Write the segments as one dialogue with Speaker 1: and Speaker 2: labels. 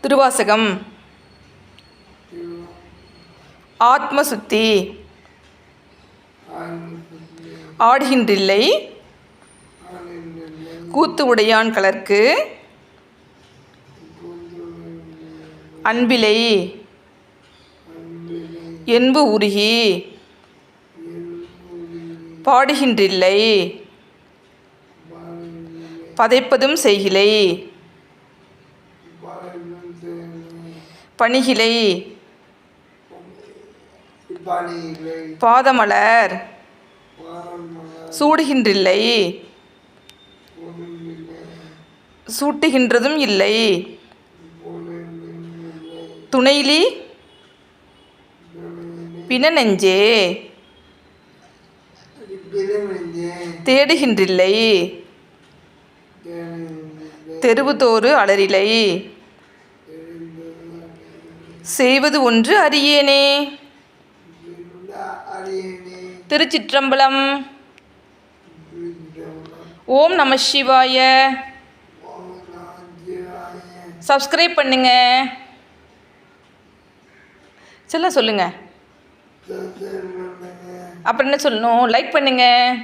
Speaker 1: திருவாசகம். ஆத்மசுத்தி. ஆடுகின்றில்லை. கூத்து உடையான் கலர்க்கு. அன்பிலை. என்பு உருகி. பாடுகின்றில்லை. பதைப்பதும் செய்கிலை.
Speaker 2: பணியிலை
Speaker 1: பாதமலர். சூடுகின்றில்லை. சூட்டுகின்றதும் இல்லை. துணைலி. பிணநெஞ்சே. தேடுகின்றில்லை. தெருவுதோறு அலரிலை செய்வது ஒன்று அறியேனே.
Speaker 2: அரியணே
Speaker 1: திருச்சிற்றம்பலம். ஓம் நம சிவாய. சப்ஸ்கிரைப் பண்ணுங்க. சொல்ல சொல்லுங்க. அப்புறம் என்ன சொல்லணும்? லைக் பண்ணுங்க.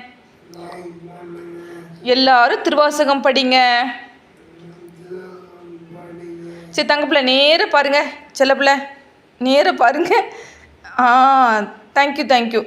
Speaker 1: எல்லாரும் திருவாசகம் படிங்க. சரி தங்கப்பிள்ள நேராக பாருங்கள் செல்லப்பிள்ள நேராக பாருங்கள் ஆ தேங்க்யூ தேங்க்யூ